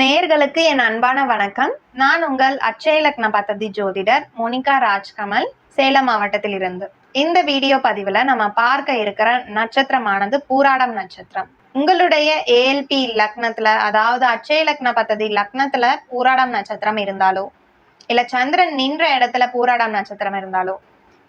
நேயர்களுக்கு என் அன்பான வணக்கம். நான் உங்கள் அச்சயலக்ன பத்ததி ஜோதிடர் மோனிகா ராஜ்கமல் சேலம் மாவட்டத்தில் இருந்து இந்த வீடியோ பதிவுல நம்ம பார்க்க இருக்கிற நட்சத்திரமானது பூராடம் நட்சத்திரம். உங்களுடைய ஏஎல்பி லக்னத்துல அதாவது அச்சயலக்ன பத்ததி லக்னத்துல பூராடம் நட்சத்திரம் இருந்தாலோ இல்ல சந்திரன் நின்ற இடத்துல பூராடம் நட்சத்திரம் இருந்தாலோ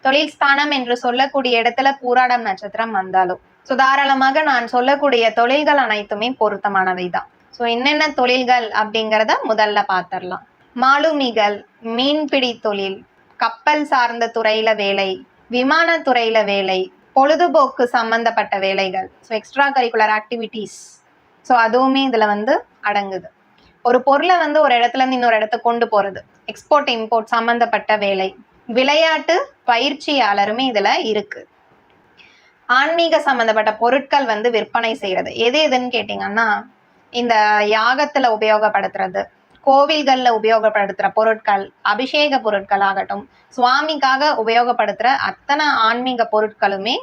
தொழில் ஸ்தானம் என்று சொல்லக்கூடிய இடத்துல பூராடம் நட்சத்திரம் வந்தாலோ சுதாராளமாக நான் சொல்லக்கூடிய தொழில்கள் அனைத்துமே பொருத்தமானவை தான் ஸோ என்னென்ன தொழில்கள் அப்படிங்கிறத முதல்ல பார்த்துடலாம் மாலுமிகள் மீன்பிடி தொழில் கப்பல் சார்ந்த துறையில வேலை விமானத்துறையில வேலை பொழுதுபோக்கு சம்பந்தப்பட்ட வேலைகள். So extra curricular activities so அதுவுமே இதில் வந்து அடங்குது. ஒரு பொருளை வந்து ஒரு இடத்துல இருந்து இன்னொரு இடத்த கொண்டு போகிறது எக்ஸ்போர்ட் இம்போர்ட் சம்பந்தப்பட்ட வேலை. விளையாட்டு பயிற்சியாளருமே இதில் இருக்கு. ஆன்மீக சம்பந்தப்பட்ட பொருட்கள் வந்து விற்பனை செய்கிறது எது எதுன்னு கேட்டிங்கன்னா இந்த யாகத்துல உபயோகப்படுத்துறது கோவில்கள்ல உபயோகப்படுத்துற பொருட்கள் அபிஷேக பொருட்கள் ஆகட்டும் சுவாமிக்காக உபயோகப்படுத்துற அத்தனை ஆன்மீக பொருட்களுமே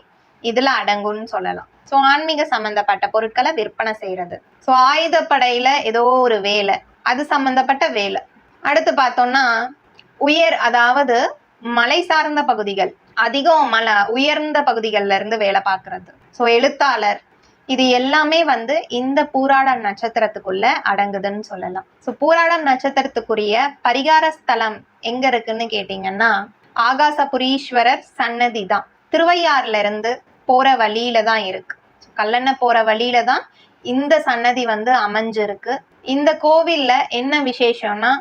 இதுல அடங்கும்னு சொல்லலாம். ஸோ ஆன்மீக சம்பந்தப்பட்ட பொருட்களை விற்பனை செய்யறது ஸோ ஆயுதப்படையில ஏதோ ஒரு வேலை அது சம்பந்தப்பட்ட வேலை. அடுத்து பார்த்தோம்னா உயர் அதாவது மலை சார்ந்த பகுதிகள் அதிகம் மலை உயர்ந்த பகுதிகள்ல இருந்து வேலை பார்க்கறது. ஸோ எழுத்தாளர் இது எல்லாமே வந்து இந்த பூராடம் நட்சத்திரத்துக்குள்ள அடங்குதுன்னு சொல்லலாம். ஸோ பூராடம் நட்சத்திரத்துக்குரிய பரிகார ஸ்தலம் எங்க இருக்குன்னு கேட்டீங்கன்னா ஆகாசபுரீஸ்வரர் சன்னதி தான். திருவையாறுல இருந்து போற வழியில தான் இருக்கு. கல்லணை போற வழியில தான் இந்த சன்னதி வந்து அமைஞ்சிருக்கு. இந்த கோவில்ல என்ன விசேஷம்னா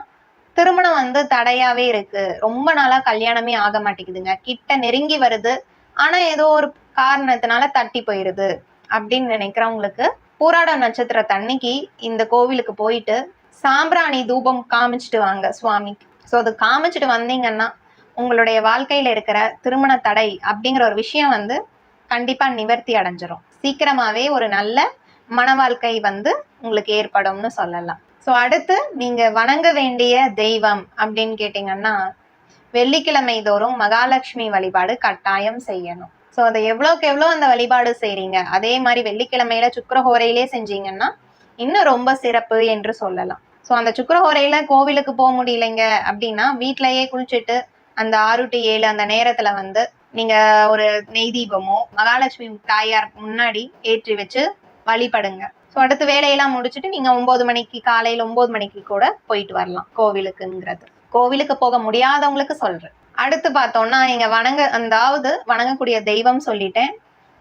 திருமணம் வந்து தடையாவே இருக்கு. ரொம்ப நாளா கல்யாணமே ஆக மாட்டேங்குதுங்க. கிட்ட நெருங்கி வருது. ஆனா ஏதோ ஒரு காரணத்தினால தட்டி போயிருது. அப்படின்னு நினைக்கிறவங்களுக்கு பூராட தண்ணிக்கு இந்த கோவிலுக்கு போயிட்டு சாம்பிராணி தூபம் காமிச்சிட்டு வாங்க சுவாமிக்கு ஸோ அது காமிச்சிட்டு வந்தீங்கன்னா உங்களுடைய வாழ்க்கையில இருக்கிற திருமண தடை அப்படிங்கிற ஒரு விஷயம் வந்து கண்டிப்பா நிவர்த்தி அடைஞ்சிரும். சீக்கிரமாவே ஒரு நல்ல மன வாழ்க்கை வந்து உங்களுக்கு ஏற்படும்னு சொல்லலாம். ஸோ அடுத்து நீங்க வணங்க வேண்டிய தெய்வம் அப்படின்னு கேட்டிங்கன்னா வெள்ளிக்கிழமை தோறும் மகாலட்சுமி வழிபாடு கட்டாயம் செய்யணும். ஸோ அதை எவ்வளோக்கு எவ்வளோ அந்த வழிபாடு செய்றீங்க? அதே மாதிரி வெள்ளிக்கிழமையில சுக்கரஹோரையிலே செஞ்சீங்கன்னா இன்னும் ரொம்ப சிறப்பு என்று சொல்லலாம். ஸோ அந்த சுக்கரஹோரையில கோவிலுக்கு போக முடியலைங்க அப்படின்னா வீட்டிலேயே குளிச்சுட்டு அந்த ஆறு டு ஏழு அந்த நேரத்துல வந்து நீங்க ஒரு நெய் தீபமோ மகாலட்சுமி தாயார் முன்னாடி ஏற்றி வச்சு வழிபடுங்க. ஸோ அடுத்து வேலையெல்லாம் முடிச்சுட்டு நீங்க ஒன்பது மணிக்கு காலையில ஒன்பது மணிக்கு கூட போயிட்டு வரலாம் கோவிலுக்குங்கிறது. கோவிலுக்கு போக முடியாதவங்களுக்கு சொல்றேன். அடுத்து பார்த்தோம்னா நீங்க வணங்க அதாவது வணங்கக்கூடிய தெய்வம் சொல்லிட்டேன்.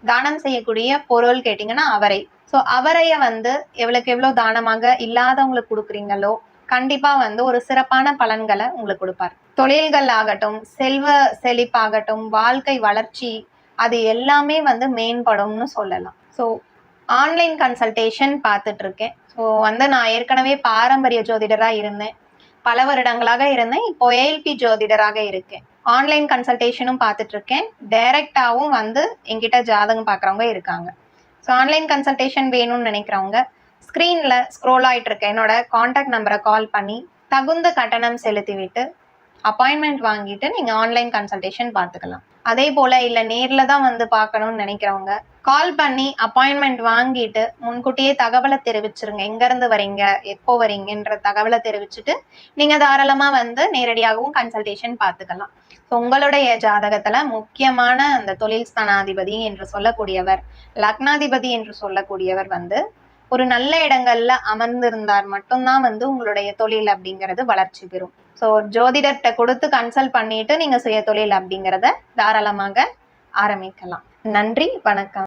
தானம் செய்யக்கூடிய பொருள் கேட்டீங்கன்னா அவரை. ஸோ அவரைய வந்து எவ்வளோக்கு எவ்வளோ தானமாக இல்லாதவங்களுக்கு கொடுக்குறீங்களோ கண்டிப்பா வந்து ஒரு சிறப்பான பலன்களை உங்களுக்கு கொடுப்பார். தொழில்கள் ஆகட்டும் செல்வ செழிப்பாகட்டும் வாழ்க்கை வளர்ச்சி அது எல்லாமே வந்து மேம்படும்னு சொல்லலாம். ஸோ ஆன்லைன் கன்சல்டேஷன் பார்த்துட்டு இருக்கேன். ஸோ வந்து நான் ஏற்கனவே பாரம்பரிய ஜோதிடராக இருந்தேன். பல வருடங்களாக இருந்தேன். இப்போ ஏஎல்பி ஜோதிடராக இருக்கேன். ஆன்லைன் கன்சல்டேஷனும் பார்த்துட்டு இருக்கேன் டைரக்டாகவும் வந்து என்கிட்ட ஜாதகம் பார்க்குறவங்க இருக்காங்க. ஸோ ஆன்லைன் கன்சல்டேஷன் வேணும்னு நினைக்கிறவங்க ஸ்க்ரீனில் ஸ்க்ரோல் ஆகிட்டு இருக்க என்னோட காண்டாக்ட் நம்பரை கால் பண்ணி தகுந்த கட்டணம் செலுத்திவிட்டு அப்பாயின்மெண்ட் வாங்கிட்டு நீங்கள் ஆன்லைன் கன்சல்டேஷன் பார்த்துக்கலாம். அதே போல இல்லை நேரில் தான் வந்து பார்க்கணும்னு நினைக்கிறவங்க கால் பண்ணி அப்பாயின்மெண்ட் வாங்கிட்டு முன்கூட்டியே தகவலை தெரிவிச்சிருங்க. எங்கேருந்து வரீங்க? எப்போ வரீங்கன்ற தகவலை தெரிவிச்சுட்டு நீங்கள் தாராளமாக வந்து நேரடியாகவும் கன்சல்டேஷன் பார்த்துக்கலாம். ஸோ உங்களுடைய ஜாதகத்தில் முக்கியமான அந்த தொழில் ஸ்தானாதிபதி என்று சொல்லக்கூடியவர் லக்னாதிபதி என்று சொல்லக்கூடியவர் வந்து ஒரு நல்ல இடங்கள்ல அமர்ந்திருந்தார் மட்டும்தான் வந்து உங்களுடைய தொழில் அப்படிங்கிறது வளர்ச்சி பெறும். ஸோ ஜோதிடர்கிட்ட கொடுத்து கன்சல்ட் பண்ணிட்டு நீங்க சுய தொழில் அப்படிங்கிறத தாராளமாக ஆரம்பிக்கலாம். நன்றி வணக்கம்.